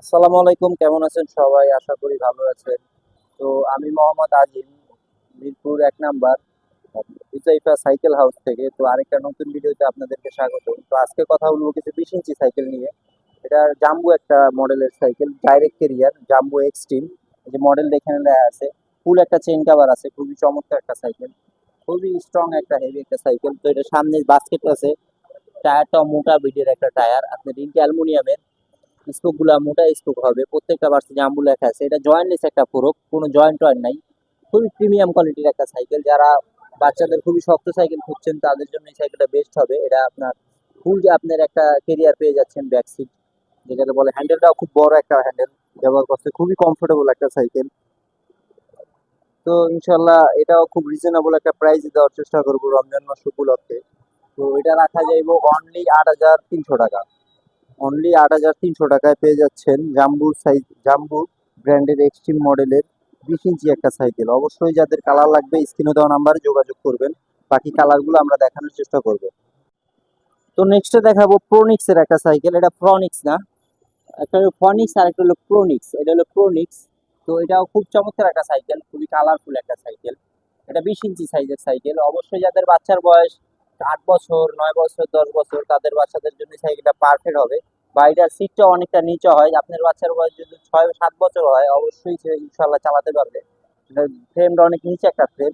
আসসালামু আলাইকুম, কেমন আছেন সবাই? আশা করি ভালো আছেন। তো আমি মোহাম্মদ আজিম, মিরপুর এক নাম্বার হুজাইফা সাইকেল হাউস থেকে। তো আরেকটা নতুন ভিডিওতে আপনাদেরকে স্বাগত। তো আজকে কথা বলব কিছু বিশ ইঞ্চি সাইকেল নিয়ে। এটা জাম্বু একটা মডেলের cycle direct carrier Jumbo extreme যে মডেল এখানে লেখা আছে ফুল একটা চেন কাভার আছে, খুবই চমৎকার একটা সাইকেল, খুবই স্ট্রং একটা হেভি একটা সাইকেল। তো এটা সামনে বাস্কেট আছে টায়ারটা মোটা বিডের একটা টায়ার। আপনার রিংটি অ্যালুমিনিয়ামের স্পোকগুলা মোটা স্পোক হবে, প্রত্যেকটা বার্সে জাম্বু লেখা আছে, এটা জয়েন্টলেস একটা ফোরক কোনো জয়েন্ট টয়েন্ট নাই। খুবই প্রিমিয়াম কোয়ালিটির একটা সাইকেল যারা বাচ্চাদের খুবই শক্ত সাইকেল খুঁজছেন, তাদের জন্য এই সাইকেলটা বেস্ট হবে। এটা আপনার ফুল যে আপনার একটা কেরিয়ার পেয়ে যাচ্ছেন ব্যাক সিট যেটাকে বলে হ্যান্ডেলটাও খুব বড় একটা হ্যান্ডেল ব্যবহার করতে খুবই কমফোর্টেবল একটা সাইকেল তো ইনশাল্লাহ এটাও খুব রিজনেবল একটা প্রাইস দেওয়ার চেষ্টা করব রমজান মাস উপলক্ষে। তো এটা রাখা যাইব অনলি আট হাজার তিনশো টাকা। অনলি আট হাজার তিনশো টাকায় পেয়ে যাচ্ছেন জাম্বু সাইজ জাম্বু ব্র্যান্ডের এক্সট্রিম মডেলের বিশ ইঞ্চি একটা সাইকেল। অবশ্যই যাদের কালার লাগবে, স্ক্রিনে দেওয়া নাম্বারে যোগাযোগ করবেন। বাকি কালারগুলো আমরা দেখানোর চেষ্টা করব। তো নেক্সটে দেখাবো প্রোনিক্সের একটা সাইকেল। এটা প্রনিক্স না। একটা হলো ফনিক্স আর একটা হলো প্রোনিক্স এটা হলো প্রোনিক্স তো এটাও খুব চমৎকার একটা সাইকেল। খুবই কালারফুল একটা সাইকেল। এটা বিশ ইঞ্চি সাইজের সাইকেল। অবশ্যই যাদের বাচ্চার বয়স আট বছর, নয় বছর, দশ বছর তাদের বাচ্চাদের জন্য সাইকেলটা পারফেক্ট হবে। বা এটার সিটটা অনেকটা নিচে হয়, আপনার বাচ্চার বয়স যদি ছয়, সাত বছর হয়, অবশ্যই সে ইনশাল্লাহ চালাতে পারবে। ফ্রেমটা অনেক নিচে একটা ফ্রেম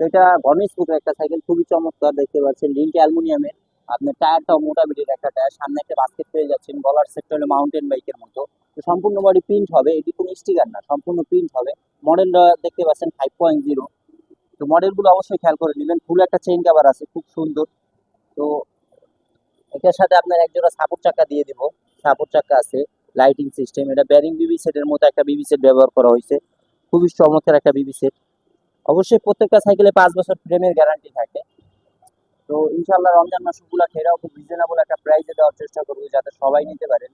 তো এটা ঘন স্কুটার একটা সাইকেল খুবই চমৎকার, দেখতে পাচ্ছেন। লিঙ্ক অ্যালুমিনিয়ামের, আপনার টায়ারটাও মোটা বিটের একটা টায়ার সামনে একটা বাস্কেট পেয়ে যাচ্ছেন। গলার সেটটা হলো মাউন্টেন বাইকের মতো। তো সম্পূর্ণ বডি প্রিন্ট হবে, এটি কোনো স্টিকার না, সম্পূর্ণ প্রিন্ট হবে। মডেলটা দেখতে পাচ্ছেন ফাইভ পয়েন্ট জিরো তো মডেলগুলো অবশ্যই খেয়াল করে নেবেন। ফুল একটা চেইন কাভার আছে, খুব সুন্দর। তো এটার সাথে আপনার একজোড়া সাপোর্ট চাকা দিয়ে দিব। সাপোর্ট চাকা আছে লাইটিং সিস্টেম এটা ব্যারিং বিবি সেটের মতো একটা বিবি সেট ব্যবহার করা হয়েছে। খুবই চমৎকার একটা বিবি সেট অবশ্যই প্রত্যেকটা সাইকেলে পাঁচ বছর ফ্রেমের গ্যারান্টি থাকে। তো ইনশাল্লাহ রমজান মাস উপলক্ষে এরাও খুব রিজনেবল একটা প্রাইসে দেওয়ার চেষ্টা করব, যাতে সবাই নিতে পারেন।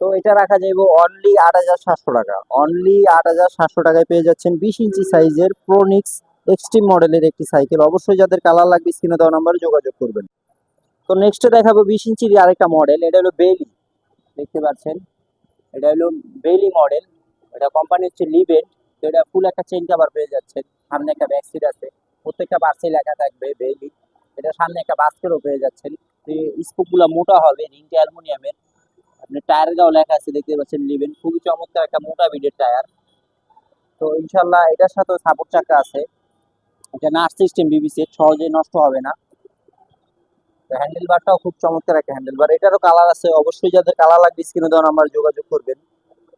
তো এটা রাখা যাইব অনলি আট হাজার সাতশো টাকা। অনলি আট হাজার সাতশো টাকায় পেয়ে যাচ্ছেন বিশ ইঞ্চি সাইজের প্রোনিক্স এক্সট্রিম মডেলের একটি সাইকেল। অবশ্যই যাদের কালার লাগবে স্ক্রিনে দেওয়া নাম্বারে যোগাযোগ করবেন। তো নেক্সটে দেখাবো বিশ ইঞ্চির আরেকটা মডেল এটা হলো বেলি দেখতে পাচ্ছেন? এটা হলো বেলি মডেল এটা কোম্পানি হচ্ছে লিভেন্ট তো এটা ফুল একটা চেন কাভার পেয়ে যাচ্ছেন। সামনে একটা ব্যাক সিট আছে। প্রত্যেকটা বাসে লেখা থাকবে বেলি এটা সামনে একটা বাস্কেটও পেয়ে যাচ্ছেন। স্কুপগুলো মোটা হবে রিংটা অ্যালুমিনিয়ামের। আপনি টায়ার গাও লেখা আছে, দেখতে পাচ্ছেন লিভেন খুবই চমৎকার একটা মোটা বিডের টায়ার। তো ইনশাল্লাহ এটার সাথেও সাপোর্ট চাকা আছে। এটা নাট সিস্টেম বিবিসি সহজে নষ্ট হবে না। হ্যান্ডেল বারটাও খুব চমৎকার একটা হ্যান্ডেল বার এটারও কালার আছে, অবশ্যই যাদের কালার লাগবে স্ক্রিনে দেওয়া নাম্বার যোগাযোগ করবেন।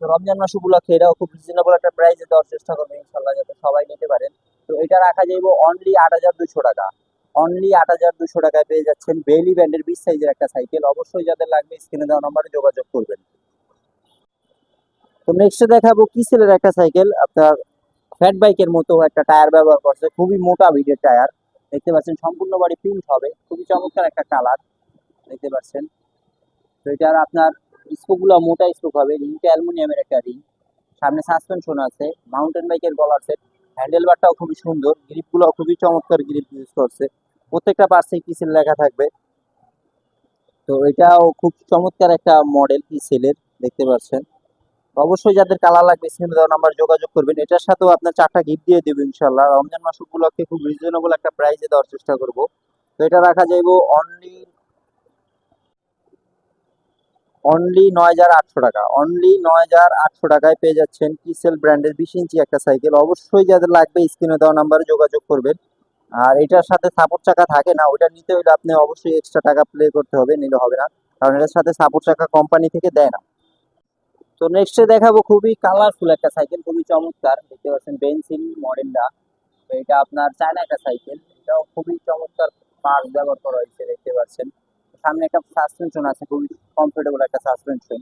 রমজান মাস উপলক্ষে এটাও খুব রিজনেবল একটা প্রাইসে দেওয়ার চেষ্টা করবেন ইনশাল্লাহ, যাতে সবাই নিতে পারেন। তো এটা রাখা যাইব অনলি আট হাজার দুশো টাকা। অনলি আট হাজার দুশো টাকায় পেয়ে যাচ্ছেন বেলি ব্যান্ডের বিশ সাইজের একটা সাইকেল অবশ্যই যাদের লাগবে স্ক্রিনে দেওয়া নাম্বারে যোগাযোগ করবেন। তো নেক্সটে দেখাবো কিসেলের একটা সাইকেল আপনার ফ্যাট বাইকের মতো একটা টায়ার ব্যবহার করছে। খুবই মোটা বিডের টায়ার দেখতে পাচ্ছেন, সম্পূর্ণ বাড়ি প্রিন্ট হবে। খুবই চমৎকার একটা কালার দেখতে পাচ্ছেন। তো এটার আপনার স্পোকগুলো মোটা স্পোক হবে। রিংটা অ্যালুমিনিয়ামের একটা রিং সামনে সাসপেনশন আছে। মাউন্টেন বাইকের গলার সেট হ্যান্ডেল বারটাও খুবই সুন্দর। গ্রিপগুলো খুবই চমৎকার গ্রিপ ইউজ করছে। প্রত্যেকটা পার্সে কিসেল লেখা থাকবে। তো এটাও খুব চমৎকার একটা মডেল কিসেলের দেখতে পাচ্ছেন। অবশ্যই যাদের কালার লাগবে স্ক্রিনে দেওয়া নাম্বার যোগাযোগ করবেন। এটার সাথেও আপনার চারটা গিফট দিয়ে দেবো ইনশাল্লাহ রমজান মাস উপলক্ষে খুব রিজনেবল একটা প্রাইসে দেওয়ার চেষ্টা করব। তো এটা রাখা যাইব অনলি অনলি নয় হাজার আটশো টাকা। অনলি নয় হাজার আটশো টাকায় পেয়ে যাচ্ছেন কিসেল ব্র্যান্ডের বিশ ইঞ্চি একটা সাইকেল অবশ্যই যাদের লাগবে স্ক্রিনে দেওয়া নাম্বারে যোগাযোগ করবেন। আর এটার সাথে সাপোর্ট চাকা থাকে না ওটা নিতে হলে আপনি অবশ্যই এক্সট্রা টাকা প্লে করতে হবে, নিলে হবে না। কারণ এটার সাথে সাপোর্ট চাকা কোম্পানি থেকে দেয় না। তো নেক্সটে দেখাবো খুবই কালারফুল একটা সাইকেল খুবই চমৎকার। দেখতে পাচ্ছেন বেনসিন মডেলটা তো এটা আপনার চায়না একটা সাইকেল এটাও খুবই চমৎকার পার্ট ব্যবহার করা হয়েছে, দেখতে পাচ্ছেন। সামনে একটা সাসপেনশন আছে, খুবই কমফোর্টেবল একটা সাসপেনশন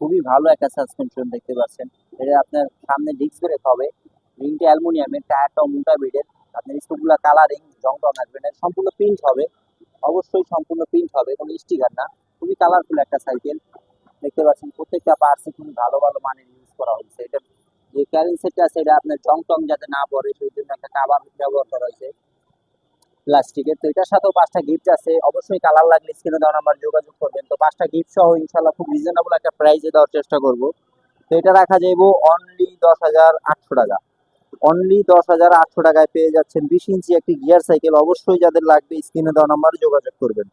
খুবই ভালো একটা সাসপেনশন দেখতে পাচ্ছেন। এটা আপনার সামনে ডিস্ক ব্রেক হবে। রিংটা অ্যালুমিনিয়ামের, টায়ারটাও মোটা বিডের আপনার স্কুপগুলো কালারিং জং টং আসবে না, সম্পূর্ণ প্রিন্ট হবে। অবশ্যই সম্পূর্ণ প্রিন্ট হবে, কোনো স্টিকার না। খুবই কালারফুল একটা সাইকেল দেখতে পাচ্ছেন, প্রত্যেকটা পার্টসে খুবই ভালো ভালো মানের ইউজ করা হয়েছে। এটা যে ক্যারিং সেটটা আছে, এটা আপনার জং টং যাতে না পড়ে, সেই জন্য একটা কাবার ব্যবহার করা হয়েছে। প্লাস্টিকের তো এটার সাথেও পাঁচটা গিফট আছে। অবশ্যই কালার লাগলে স্ক্রিনে দেওয়া নাম্বার যোগাযোগ করবেন। তো পাঁচটা গিফট সহ ইনশাল্লাহ খুব রিজনেবল একটা প্রাইসে দেওয়ার চেষ্টা করব। তো এটা রাখা যাইব অনলি দশ হাজার আটশো টাকা। অনলি দশ হাজার আটশো টাকায় পেয়ে যাচ্ছেন বিশ ইঞ্চি একটি গিয়ার সাইকেল। অবশ্যই যাদের লাগবে স্ক্রিনে দেওয়া নাম্বারে যোগাযোগ করবেন।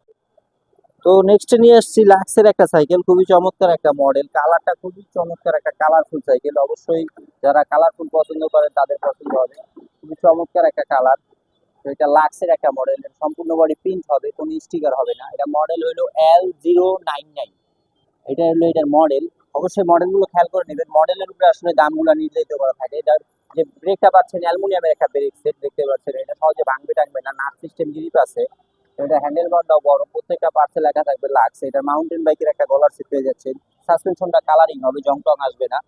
তো নেক্সট নিয়ে এসেছি লাক্সের একটা সাইকেল, খুবই চমৎকার একটা মডেল কালারটা খুবই চমৎকার একটা কালারফুল সাইকেল। অবশ্যই যারা কালারফুল পছন্দ করে তাদের পছন্দ হবে। খুবই চমৎকার একটা কালার তো এটা লাক্সের একটা মডেল সম্পূর্ণ বডি প্রিন্ট হবে, কোনো স্টিকার হবে না। এটা মডেল হলো এল জিরো নাইন নাইন এটা হলো এটার মডেল অবশ্যই মডেলগুলো খেয়াল করে নেবেন। মডেলের উপরে আসলে দামগুলো নির্ধারিত করা থাকে। এটার যে ব্রেকটা পাচ্ছেন, অ্যালুমিনিয়ামের একটা ব্রেক সেট দেখতে পাচ্ছেন। এটা সহজে ভাঙবে, টাঙবে না নাট সিস্টেম গ্রিপ আছে। এটা হ্যান্ডেল বারটাও বড়, প্রত্যেকটা পার্টসে লেখা থাকবে লাক্স এটা মাউন্টেন বাইকের একটা গলার সিট পেয়ে যাচ্ছেন। সাসপেনশনটা কালারিং হবে জং টং আসবে না।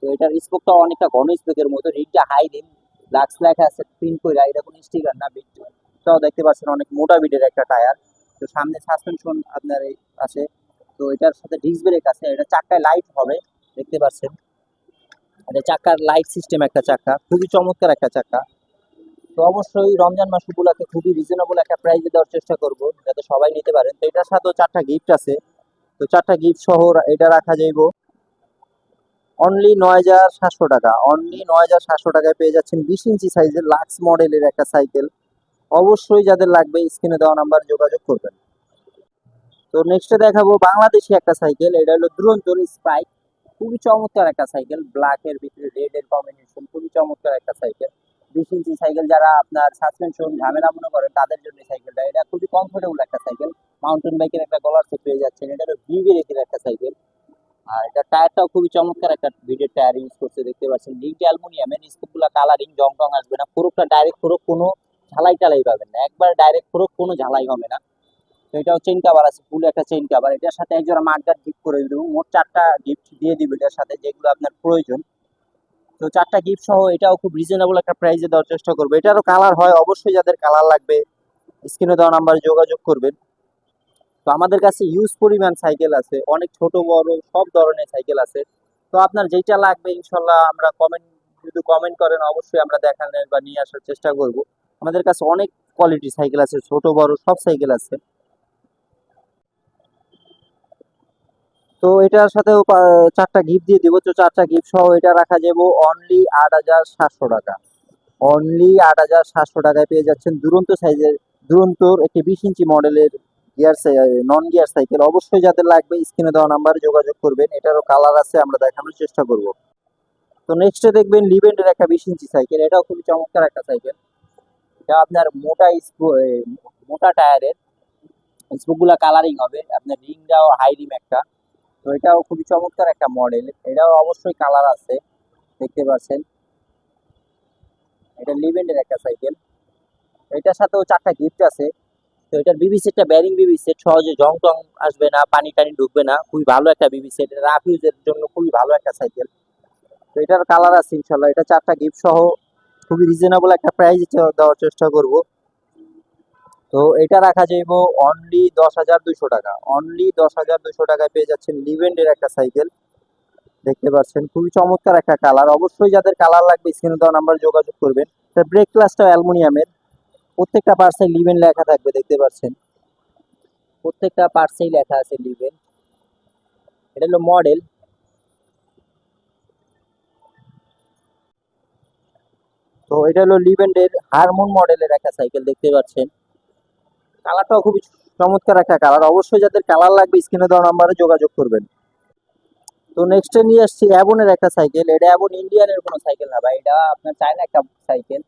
তো এটার স্পোকটা অনেকটা ঘন স্পোকের মতো। রিটটা হাই রিম লাক্স লেখা আছে প্রিন্ট করে এটা কোনো স্টিকার না বিট তাও দেখতে পাচ্ছেন অনেক মোটা বিটের একটা টায়ার তো সামনে সাসপেনশন আপনার এই আছে। তো এটার সাথে ডিস্ক ব্রেক আছে, এটা চাক্কায় লাইট হবে, দেখতে পাচ্ছেন। এটা চাকার লাইট সিস্টেম একটা চাকা, খুবই চমৎকার একটা চাকা। তো অবশ্যই রমজান মাস উপলক্ষে খুবই রিজনেবল একটা প্রাইসে দেওয়ার চেষ্টা করব, যাতে সবাই নিতে পারেন তো এটার সাথেও চারটা গিফট আছে। তো চারটা গিফট সহ এটা রাখা যাইব। অনলি নয় হাজার সাতশো টাকা। অনলি নয় হাজার সাতশো টাকায় পেয়ে যাচ্ছেন বিশ ইঞ্চি সাইজের লাক্স মডেলের একটা সাইকেল অবশ্যই যাদের লাগবে স্ক্রিনে দেওয়া নাম্বার যোগাযোগ করবেন। তো নেক্সটে দেখাবো বাংলাদেশি একটা সাইকেল এটা হলো দুরন্তর স্পাইক খুবই চমৎকার একটা সাইকেল ব্ল্যাক এর ভিতরে রেড এর কম্বিনেশন খুবই চমৎকার একটা সাইকেল বিশ ইঞ্চি সাইকেল যারা আপনার সাসপেনশন ঝামেলা মনে করেন তাদের জন্য সাইকেলটা এটা খুবই কমফোর্টেবল একটা সাইকেল মাউন্টেন বাইকের একটা গলার সেট পেয়ে যাচ্ছেন এটা হলো ভিভি রেখের একটা সাইকেল আর এটা টায়ারটাও খুবই চমৎকার একটা ভিডের টায়ার ইউজ করছে, দেখতে পাচ্ছেন। রিংটা অ্যালুমিনিয়ামের স্কুপগুলো কালারিং জং টং আসবে না। পুরোটা ডাইরেক্ট পুরো কোনো ঝালাই টালাই পাবেন না। একবার ডাইরেক্ট পুরো কোনো ঝালাই হবে না। তো এটাও চেইন কাভার আছে ফুল একটা কাভার এটার সাথে একজোড়া মাঠগাট গিফট করে দেবো। মোট চারটা গিফট দিয়ে দিবে এটার সাথে, যেগুলো আপনার প্রয়োজন। তো চারটা গিফট সহ এটাও খুব রিজনেবল একটা প্রাইসে দেওয়ার চেষ্টা করব। এটারও কালার হয়, অবশ্যই যাদের কালার লাগবে স্ক্রিনে দেওয়া নাম্বারে যোগাযোগ করবেন। তো আমাদের কাছে ইউজ পরিমাণ সাইকেল আছে, অনেক ছোট, বড়, সব ধরনের সাইকেল আছে। তো আপনার যেটা লাগবে, ইনশাল্লাহ আমরা কমেন্ট যদি কমেন্ট করেন, অবশ্যই আমরা দেখানোর বা নিয়ে আসার চেষ্টা করব। আমাদের কাছে অনেক কোয়ালিটি সাইকেল আছে, ছোট, বড়, সব সাইকেল আছে। তো এটার সাথেও চারটা গিফট দিয়ে দিব। তো চারটা গিফট সহ এটা রাখা যাব অনলি আট হাজার সাতশো টাকা। অনলি আট হাজার সাতশো টাকায় পেয়ে যাচ্ছেন দুরন্ত সাইজের দুরন্তর একটি বিশ ইঞ্চি মডেলের গিয়ার নন গিয়ার সাইকেল অবশ্যই যাদের লাগবে, স্ক্রিনে দেওয়া নাম্বারে যোগাযোগ করবেন। এটারও কালার আছে, আমরা দেখানোর চেষ্টা করব। তো নেক্সটে দেখবেন লিভেন্টের একটা বিশ ইঞ্চি সাইকেল এটাও খুবই চমৎকার একটা সাইকেল এটা আপনার মোটা মোটা টায়ারের স্পোকগুলা কালারিং হবে। আপনার রিংটাও হাই রিম একটা। তো এটাও খুবই চমৎকার একটা মডেল এটাও অবশ্যই কালার আছে, দেখতে পাচ্ছেন। এটা লিভেন্টের একটা সাইকেল এটার সাথেও চারটা গিফট আছে। তো এটার বিবি সেটটা ব্যারিং বিবি সেট সহজে জং টং আসবে না, পানি টানি ঢুকবে না। খুবই ভালো একটা বিবি সেট রাফ ইউজের জন্য খুবই ভালো একটা সাইকেল তো এটার কালার আছে ইনশাল্লাহ এটা চারটা গিফট সহ খুবই রিজনেবল একটা প্রাইস দেওয়ার চেষ্টা করব। তো এটা রাখা যাইব অনলি দশ হাজার দুইশো টাকা। অনলি দশ হাজার দুইশো টাকায় পেয়ে যাচ্ছেন লিভেন্ডের একটা সাইকেল দেখতে পাচ্ছেন, খুবই চমৎকার একটা কালার অবশ্যই যাদের কালার লাগবে স্ক্রিনে দেওয়া নাম্বার যোগাযোগ করবেন। তার ব্রেক ক্লাসটা অ্যালুমিনিয়ামের। প্রত্যেকটা পার্সে লিভেন লেখা থাকবে, দেখতে পাচ্ছেন। প্রত্যেকটা পার্সেই লেখা আছে লিভেন এটা হলো মডেল তো এটা হলো লিভেন্ডের হারমোন মডেলের একটা সাইকেল দেখতে পাচ্ছেন। কালারটাও খুবই চমৎকার একটা কালার। অবশ্যই যাদের কালার লাগবে স্ক্রিনে দেওয়া নাম্বারে যোগাযোগ করবেন। তো নেক্সটে নিয়ে আসছি অ্যাবনের একটা সাইকেল এটা অ্যাবন ইন্ডিয়ানের কোনো সাইকেল না ভাই। এটা আপনার চায়না একটা সাইকেল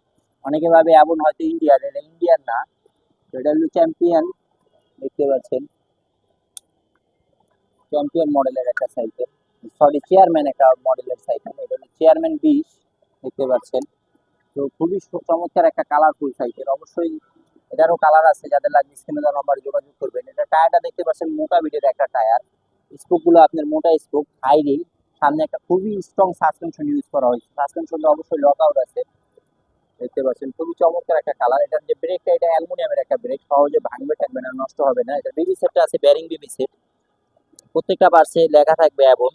অনেকে ভাবে অ্যাবন হয়তো ইন্ডিয়ান এটা ইন্ডিয়ান না। এটা হলো চ্যাম্পিয়ন দেখতে পাচ্ছেন। চ্যাম্পিয়ন মডেলের একটা সাইকেল সরি চেয়ারম্যান একটা মডেলের সাইকেল এটা হলো চেয়ারম্যান বিশ দেখতে পাচ্ছেন। তো খুবই চমৎকার একটা কালারফুল সাইকেল অবশ্যই এটারও কালার আছে, যাদের লাগবে স্ক্রিনে নাম্বার যোগাযোগ করবেন। এটা টায়ারটা দেখতে পাচ্ছেন, মোটা বিটের একটা টায়ার স্পোকগুলো আপনার মোটা স্পোক হাই রিং সামনে একটা খুবই স্ট্রং সাসপেনশন ইউজ করা হয়েছে। সাসপেনশনটা অবশ্যই লক আউট আছে। দেখতে পাচ্ছেন, খুবই চমৎকার একটা কালার এটার যে ব্রেকটা এটা অ্যালুমিনিয়ামের একটা ব্রেক সহজে ভাঙবে, থাকবে না, নষ্ট হবে না। এটা বিবি সেটটা আছে ব্যারিং বিবি সেট প্রত্যেকটা পার্সে লেখা থাকবে এবং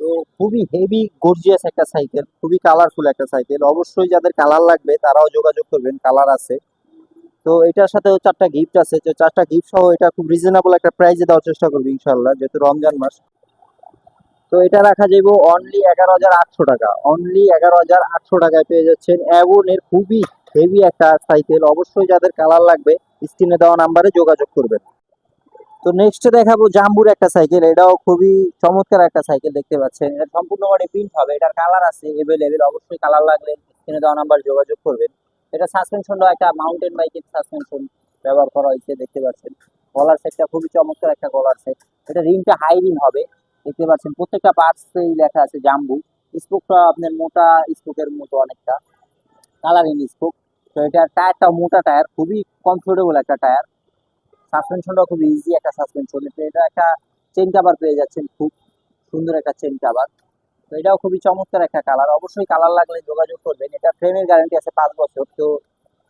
তো খুবই হেভি গর্জিয়াস একটা সাইকেল খুবই কালারফুল একটা সাইকেল অবশ্যই যাদের কালার লাগবে, তারাও যোগাযোগ করবেন কালার আছে। তো এটার সাথে চারটা গিফট আছে। তো চারটা গিফট সহ এটা খুব রিজনেবল একটা প্রাইসে দেওয়ার চেষ্টা করব ইনশাল্লাহ যেহেতু রমজান মাস। তো এটা রাখা যাবে অনলি এগারো হাজার আটশো টাকা। অনলি এগারো হাজার আটশো টাকায় পেয়ে যাচ্ছেন। অ্যাভনের খুবই হেভি একটা সাইকেল অবশ্যই যাদের কালার লাগবে, স্ক্রিনে দেওয়া নাম্বারে যোগাযোগ করবেন। তো নেক্সটে দেখাবো জাম্বুর একটা সাইকেল এটাও খুবই চমৎকার একটা সাইকেল দেখতে পাচ্ছেন। এটা সম্পূর্ণ বডি প্রিন্ট হবে, এটার কালার আছে এভেলেবেল অবশ্যই কালার লাগলে স্ক্রিনে দেওয়া নাম্বার যোগাযোগ করবেন। এটা সাসপেনশনটাও একটা মাউন্টেন বাইকের সাসপেনশন ব্যবহার করা হয়েছে, দেখতে পাচ্ছেন। কলার সেটটা খুবই চমৎকার একটা কলার সেট এটা রিংটা হাই রিং হবে, দেখতে পাচ্ছেন। প্রত্যেকটা পার্টসেই লেখা আছে জাম্বু। স্পোকটা আপনার মোটা স্পোকের মতো অনেকটা। কালারিং স্পোক তো এটার টায়ারটা মোটা টায়ার খুবই কমফোর্টেবল একটা টায়ার সাসপেনশনটাও খুব ইজি একটা সাসপেনশন এটা একটা চেন কাভার পেয়ে যাচ্ছেন খুব সুন্দর একটা চেন কাভার তো এটাও খুবই চমৎকার একটা কালার অবশ্যই কালার লাগলে যোগাযোগ করবেন। এটা ফ্রেমের গ্যারান্টি আছে পাঁচ বছর। তো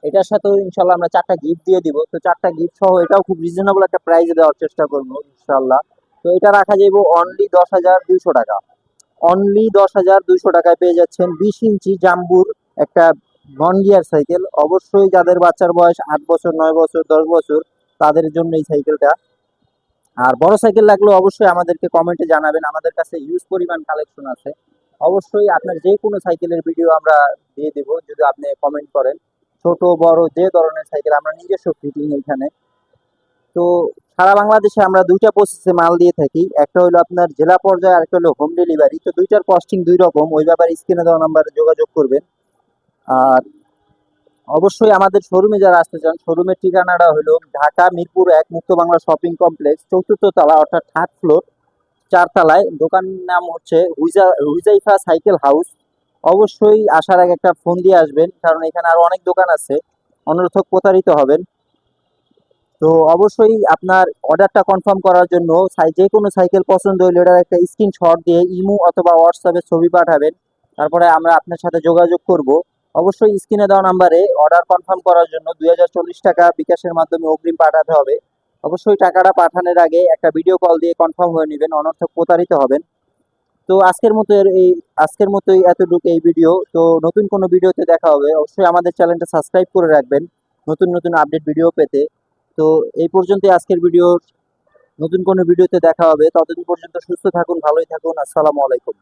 এটার সাথেও ইনশাল্লাহ আমরা চারটা গিফট দিয়ে দিব। তো চারটা গিফট সহ এটাও খুব রিজনেবল একটা প্রাইসে দেওয়ার চেষ্টা করব ইনশাল্লাহ তো এটা রাখা যাইব অনলি দশ হাজার দুইশো টাকা। অনলি দশ হাজার দুইশো টাকায় পেয়ে যাচ্ছেন বিশ ইঞ্চি জাম্বুর একটা নন গিয়ার সাইকেল অবশ্যই যাদের বাচ্চার বয়স আট বছর, নয় বছর, দশ বছর তাদের জন্য এই সাইকেলটা। আর বড় সাইকেল লাগলে অবশ্যই আমাদেরকে কমেন্টে জানাবেন। আমাদের কাছে ইউজ পরিমাণ কালেকশন আছে। অবশ্যই আপনার যে কোনো সাইকেলের ভিডিও আমরা দিয়ে দেব, যদি আপনি কমেন্ট করেন। ছোট, বড়, যে ধরনের সাইকেল, আমরা নিজস্ব ফিটিং এখানে। তো সারা বাংলাদেশে আমরা দুইটা প্রসেসে মাল দিয়ে থাকি। একটা হলো আপনার জেলা পর্যায়ে, আর একটা হলো হোম ডেলিভারি তো দুইটার কস্টিং দুই রকম। ওই ব্যাপারে স্ক্রিনে দেওয়া নাম্বারে যোগাযোগ করবেন। আর অবশ্যই আমাদের শোরুমে যারা আসতে চান শোরুমের ঠিকানাটা হলো ঢাকা মিরপুর এক মুক্ত বাংলা শপিং কমপ্লেক্স চতুর্থ তলা অর্থাৎ থার্ড ফ্লোর চারতলায়। দোকান নাম হচ্ছে হুইজা, হুইজাইফা সাইকেল হাউস। অবশ্যই আসার আগে একটা ফোন দিয়ে আসবেন, কারণ এখানে আরও অনেক দোকান আছে। অনর্থক প্রতারিত হবেন। তো অবশ্যই আপনার অর্ডারটা কনফার্ম করার জন্য যে কোনো সাইকেল পছন্দ হলে এটার একটা স্ক্রিনশট দিয়ে ইমো অথবা হোয়াটসঅ্যাপে ছবি পাঠাবেন। তারপরে আমরা আপনার সাথে যোগাযোগ করব। অবশ্যই স্ক্রিনে দেওয়া নাম্বারে অর্ডার কনফার্ম করার জন্য দুই হাজার চল্লিশ টাকা বিকাশের মাধ্যমে অগ্রিম পাঠাতে হবে। অবশ্যই টাকাটা পাঠানোর আগে একটা ভিডিও কল দিয়ে কনফার্ম হয়ে নেবেন, অনর্থক প্রতারিত হবেন। তো আজকের মতো এই, আজকের মতোই এতটুকু এই ভিডিও তো নতুন কোনো ভিডিওতে দেখা হবে, অবশ্যই আমাদের চ্যানেলটা সাবস্ক্রাইব করে রাখবেন নতুন নতুন আপডেট ভিডিও পেতে। তো এই পর্যন্তই আজকের ভিডিও নতুন কোনো ভিডিওতে দেখা হবে। ততদিন পর্যন্ত সুস্থ থাকুন, ভালোই থাকুন। আসসালামু আলাইকুম।